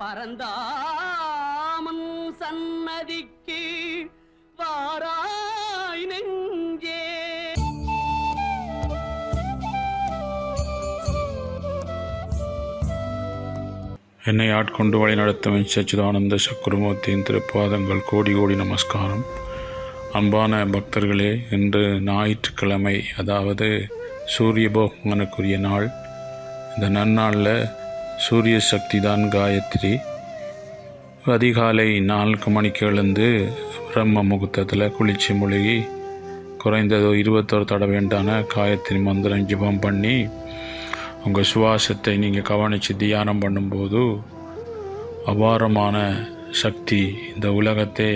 பரந்தாமன் சன்னதிக்கு வாராய் நெஞ்சே. என்னை ஆட்கொண்டு வழி நடத்தும் சச்சிதானந்த சக்குருமூர்த்தியின் திருப்பாதங்கள் கோடி கோடி நமஸ்காரம். அன்பான பக்தர்களே இன்று ஞாயிற்றுக்கிழமை அதாவது சூரிய பகவானுக்குரிய நாள். இந்த நன்னாளில் சூரிய சக்தி தான் காயத்ரி. அதிகாலை நான்கு மணிக்கு எழுந்து பிரம்ம முகூர்த்தத்தில் குளிச்சு முழுகி குறைந்தது இருபத்தொரு தடவைண்டான காயத்ரி மந்திரம் ஜிபம் பண்ணி உங்கள் சுவாசத்தை நீங்கள் கவனித்து தியானம் பண்ணும்போது அபாரமான சக்தி இந்த உலகத்தை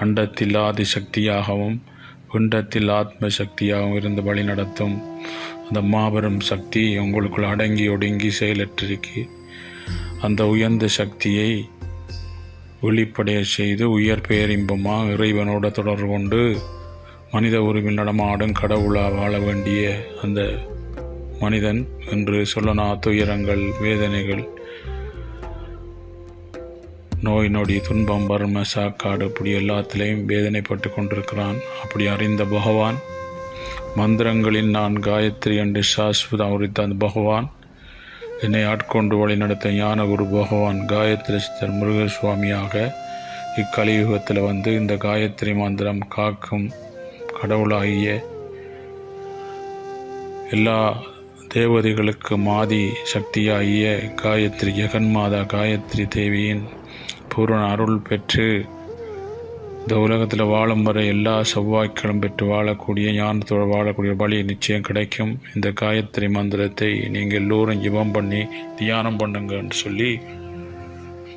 அண்டத்தில் ஆதி சக்தியாகவும் பிண்டத்தில் ஆத்ம சக்தியாகவும் இருந்து வழி நடத்தும் அந்த மாபெரும் சக்தி உங்களுக்குள் அடங்கி ஒடுங்கி செயலற்றிருக்கு. அந்த உயர்ந்த சக்தியை வெளிப்படைய செய்து உயர் பேரின்பமாக இறைவனோட தொடர்பு கொண்டு மனித உருவில் நடமாடும் கடவுளாக வாழ வேண்டிய அந்த மனிதன் என்று சொல்லனா துயரங்கள் வேதனைகள் நோய் நொடி துன்பம் வறுமை சாக்காடு இப்படி எல்லாத்திலையும் வேதனைப்பட்டு கொண்டிருக்கிறான். அப்படி அறிந்த பகவான் மந்திரங்களில் நான் காயத்ரி என்று சாஸ்வதம் உரித்த அந்த பகவான் என்னை ஆட்கொண்டு வழி நடத்த ஞானகுரு பகவான் காயத்ரி சித்தர் முருகசுவாமியாக இக்கலியுகத்தில் வந்து இந்த காயத்ரி மந்திரம் காக்கும் கடவுளாகிய எல்லா தேவதைகளுக்கு மாதி சக்தியாகிய காயத்ரி ஜெகன்மாதா காயத்ரி தேவியின் பூரண அருள் பெற்று இந்த உலகத்தில் வாழும் வரை எல்லா செவ்வாய்க்களும் பெற்று வாழக்கூடிய ஞானத்தோடு வாழக்கூடிய வழி நிச்சயம் கிடைக்கும். இந்த காயத்ரி மந்திரத்தை நீங்கள் எல்லோரும் ஜிபம் பண்ணி தியானம் பண்ணுங்கன்னு சொல்லி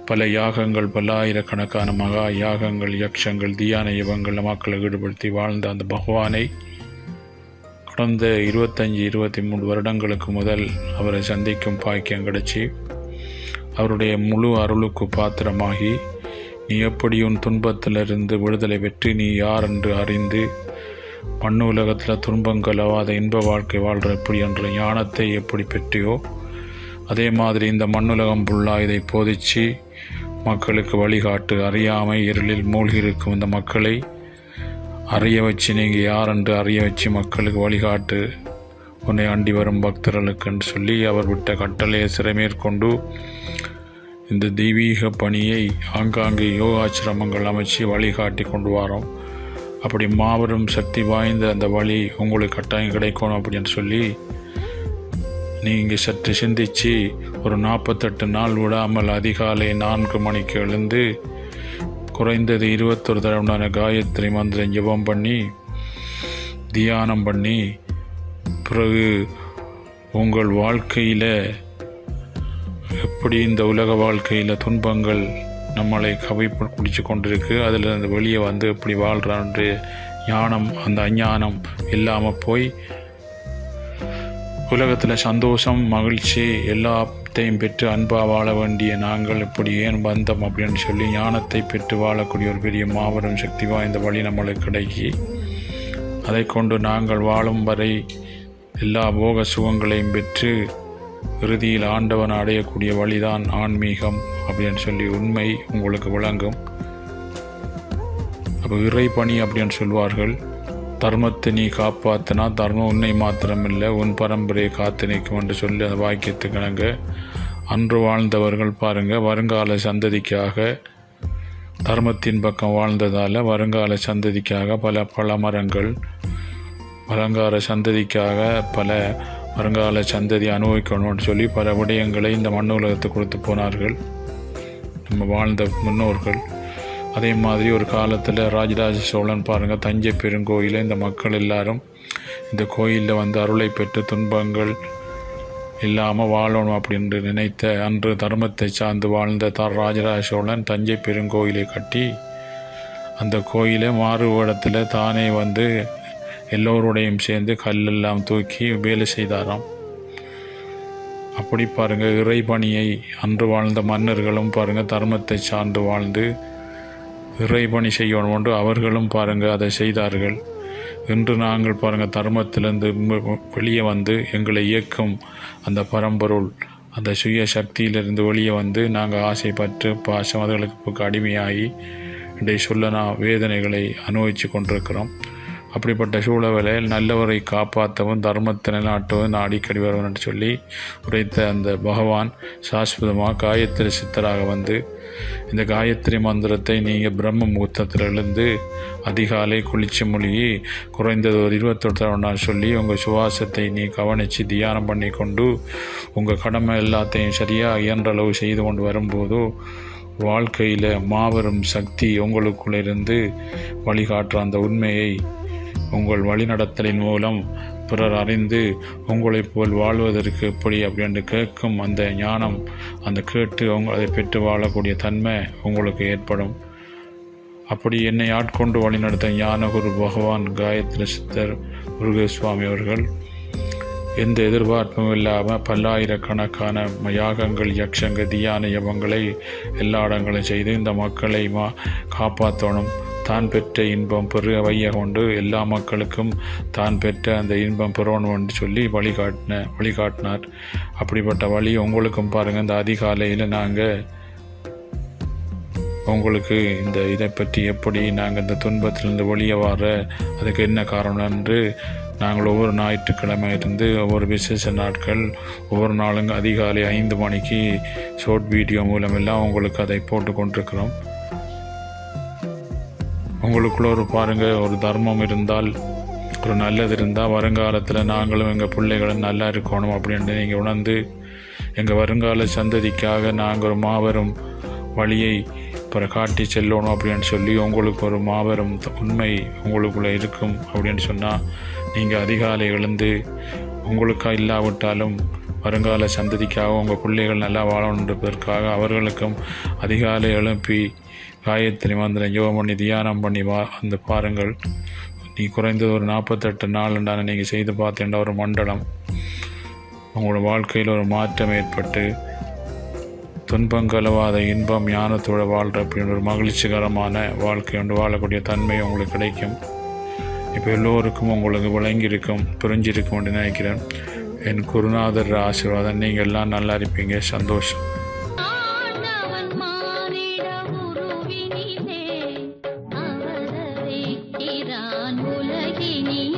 பல யாகங்கள் பல்லாயிரக்கணக்கான மகா யாகங்கள் யக்ஷங்கள் தியான யுகங்கள் மக்களை ஈடுபடுத்தி வாழ்ந்த அந்த பகவானை கடந்த இருபத்தஞ்சி இருபத்தி மூணு வருடங்களுக்கு முதல் அவரை சந்திக்கும் பாக்கியம் கிடைச்சி அவருடைய முழு அருளுக்கு பாத்திரமாகி நீ எப்படி உன் துன்பத்திலிருந்து விடுதலை பெற்று நீ யார் என்று அறிந்து மண்ணு உலகத்தில் துன்பங்கள் அவாத இன்ப வாழ்க்கை வாழ்கிற எப்படி என்ற ஞானத்தை எப்படி பெற்றியோ அதே மாதிரி இந்த மண்ணுலகம் ஃபுல்லாக இதை போதிச்சு மக்களுக்கு வழிகாட்டு அறியாமை இருளில் மூழ்கி இருக்கும் இந்த மக்களை அறிய வச்சு நீங்கள் யார் என்று அறிய வச்சு மக்களுக்கு வழிகாட்டு உன்னை அண்டி வரும் பக்தர்களுக்குன்னு சொல்லி அவர் விட்ட கட்டளையை சிறைமேற்கொண்டு இந்த தெய்வீக பணியை ஆங்காங்கே யோகாசிரமங்கள் அமைச்சு வழிகாட்டி கொண்டு வரோம். அப்படி மாபெரும் சக்தி வாய்ந்த அந்த வழி உங்களுக்கு கட்டாயம் கிடைக்கணும் அப்படின்னு சொல்லி நீங்கள் சற்று சிந்திச்சு ஒரு நாற்பத்தெட்டு நாள் விடாமல் அதிகாலை நான்கு மணிக்கு எழுந்து குறைந்தது இருபத்தொரு தடவையான காயத்ரி மந்திரம் ஜபம் பண்ணி தியானம் பண்ணி பிறகு உங்கள் வாழ்க்கையில் எப்படி இந்த உலக வாழ்க்கையில் துன்பங்கள் நம்மளை கவி குடிச்சு கொண்டிருக்கு அதில் அந்த வெளியே வந்து எப்படி வாழ்கிறான்னு ஞானம் அந்த அஞ்ஞானம் இல்லாமல் போய் உலகத்தில் சந்தோஷம் மகிழ்ச்சி எல்லாத்தையும் பெற்று அன்பாக வாழ வேண்டிய நாங்கள் இப்படி ஏன் வந்தோம் அப்படின்னு சொல்லி ஞானத்தை பெற்று வாழக்கூடிய ஒரு பெரிய மாபெரும் சக்தி வாய்ந்த வழி நம்மளுக்கு கிடைக்கி அதை கொண்டு நாங்கள் வாழும் வரை எல்லா போக சுகங்களையும் பெற்று இறுதியில் ஆண்டவன் அடையக்கூடிய வழிதான் ஆன்மீகம் அப்படின்னு சொல்லி உண்மை உங்களுக்கு விளங்கும். அப்போ இறை பணி அப்படின்னு சொல்வார்கள் தர்மத்தை நீ காப்பாத்தினா தர்மம் உன்னை மாத்திரமில்லை உன் பரம்பரையை காத்து நிற்கும் என்று சொல்லி அந்த வாக்கியத்துக்கிணங்க அன்று வாழ்ந்தவர்கள் பாருங்கள் வருங்கால சந்ததிக்காக தர்மத்தின் பக்கம் வாழ்ந்ததால் வருங்கால சந்ததிக்காக பல பல மரங்கள் வருங்கால சந்ததிக்காக பல வருங்கால சந்ததி அனுபவிக்கணும்னு சொல்லி பல விடயங்களை இந்த மண் கொடுத்து போனார்கள். நம்ம வாழ்ந்த முன்னோர்கள். அதே மாதிரி ஒரு காலத்தில் ராஜராஜ சோழன் பாருங்கள் தஞ்சை பெருங்கோயிலை இந்த மக்கள் எல்லாரும் இந்த கோயிலில் வந்து அருளை பெற்று துன்பங்கள் இல்லாமல் வாழணும் அப்படின்னு நினைத்த அன்று தர்மத்தை சார்ந்து வாழ்ந்த த ராஜராஜ சோழன் தஞ்சை பெருங்கோயிலை கட்டி அந்த கோயிலை மாறு தானே வந்து எல்லோருடையும் சேர்ந்து கல்லெல்லாம் தூக்கி வேலை செய்தாராம். அப்படி பாருங்கள் இறைபணியை அன்று வாழ்ந்த மன்னர்களும் பாருங்கள் தர்மத்தை சார்ந்து வாழ்ந்து இறைபணி செய்யணும் ஒன்று அவர்களும் பாருங்கள் அதை செய்தார்கள். இன்று நாங்கள் பாருங்கள் தர்மத்திலிருந்து வெளியே வந்து எங்களை இயக்கும் அந்த பரம்பொருள் அந்த சுய சக்தியிலிருந்து வெளியே வந்து நாங்கள் ஆசைப்பட்டு பாசம் அதுகளுக்கு அடிமையாகி இன்றைய நான் வேதனைகளை அனுபவித்து கொண்டிருக்கிறோம். அப்படிப்பட்ட சூழவேளையில் நல்லவரை காப்பாற்றவும் தர்மத்தை நிலைநாட்டவும் நான் அடிக்கடி வருவேன் என்று சொல்லி உரைத்த அந்த பகவான் சாஸ்வதமாக காயத்ரி சித்தராக வந்து இந்த காயத்ரி மந்திரத்தை நீங்கள் பிரம்ம முகூர்த்தத்திலிருந்து அதிகாலை குளிச்சு மொழிகி குறைந்தது ஒரு இருபத்தொரு சொல்லி உங்கள் சுவாசத்தை நீ கவனித்து தியானம் பண்ணி கொண்டு உங்கள் கடமை எல்லாத்தையும் சரியாக இயன்றளவு செய்து கொண்டு வரும்போதோ வாழ்க்கையில் மாபெரும் சக்தி உங்களுக்குள்ளிருந்து வழிகாட்டுற அந்த உண்மையை உங்கள் வழிநடத்தலின் மூலம் பிறர் அறிந்து உங்களைப் போல் வாழ்வதற்கு எப்படி அப்படின்னு கேட்கும் அந்த ஞானம் அந்த கேட்டு அவங்க அதை பெற்று வாழக்கூடிய தன்மை உங்களுக்கு ஏற்படும். அப்படி என்னை ஆட்கொண்டு வழிநடத்த ஞானகுரு பகவான் காயத்ரி சித்தர் முருகசுவாமி அவர்கள் எந்த எதிர்பார்ப்பும் இல்லாமல் பல்லாயிரக்கணக்கான யாகங்கள் யக்ஷங்க தியான யவங்களை எல்லா இடங்களும் செய்து இந்த மக்களை மா காப்பாற்றணும். தான் பெற்ற இன்பம் பெருக வைய கொண்டு எல்லா மக்களுக்கும் தான் பெற்ற அந்த இன்பம் பெறணும் என்று சொல்லி வழிகாட்டின வழிகாட்டினார். அப்படிப்பட்ட வழி உங்களுக்கும் பாருங்கள் இந்த அதிகாலையில் நாங்கள் உங்களுக்கு இந்த இதை பற்றி எப்படி நாங்கள் இந்த துன்பத்திலிருந்து வெளியே வர அதுக்கு என்ன காரணம் என்று நாங்கள் ஒவ்வொரு ஞாயிற்றுக்கிழமை இருந்து ஒவ்வொரு விசேஷ நாட்கள் ஒவ்வொரு நாளும் அதிகாலை ஐந்து மணிக்கு ஷார்ட் வீடியோ மூலமெல்லாம் உங்களுக்கு அதை போட்டு கொண்டிருக்கிறோம். உங்களுக்குள்ள ஒரு பாருங்கள் ஒரு தர்மம் இருந்தால் ஒரு நல்லது இருந்தால் வருங்காலத்தில் நாங்களும் எங்கள் பிள்ளைகளும் நல்லா இருக்கணும் அப்படின்ட்டு நீங்கள் உணர்ந்து எங்கள் வருங்கால சந்ததிக்காக நாங்கள் ஒரு மாபெரும் வழியை காட்டி செல்லணும் அப்படின்னு சொல்லி உங்களுக்கு ஒரு மாபெரும் உண்மை உங்களுக்குள்ளே இருக்கும் அப்படின்னு சொன்னால் நீங்கள் அதிகாலை எழுந்து உங்களுக்காக இல்லாவிட்டாலும் வருங்கால சந்ததிக்காக உங்கள் பிள்ளைகள் நல்லா வாழணுன்றதற்காக அவர்களுக்கும் அதிகாலை எழுப்பி காயத்ரி மந்திரம் யோகம் பண்ணி தியானம் பண்ணி வா வந்து பாருங்கள். நீ குறைந்தது ஒரு நாற்பத்தெட்டு நாளுண்டான நீங்கள் செய்து பார்த்தேன் ஒரு மண்டலம். உங்களோட வாழ்க்கையில் ஒரு மாற்றம் ஏற்பட்டு துன்பங்கலவாத இன்பம் ஞானத்தோட வாழ்கிற அப்படின்னு ஒரு மகிழ்ச்சிகரமான வாழ்க்கை ஒன்று வாழக்கூடிய தன்மை உங்களுக்கு கிடைக்கும். இப்போ எல்லோருக்கும் உங்களுக்கு விளங்கியிருக்கும் புரிஞ்சிருக்கும் என்று நினைக்கிறேன். என் குருநாதர் ஆசீர்வாதம். நீங்கள் எல்லாம் நல்லா இருப்பீங்க. சந்தோஷம். உலகினிலே ஆண்டவன்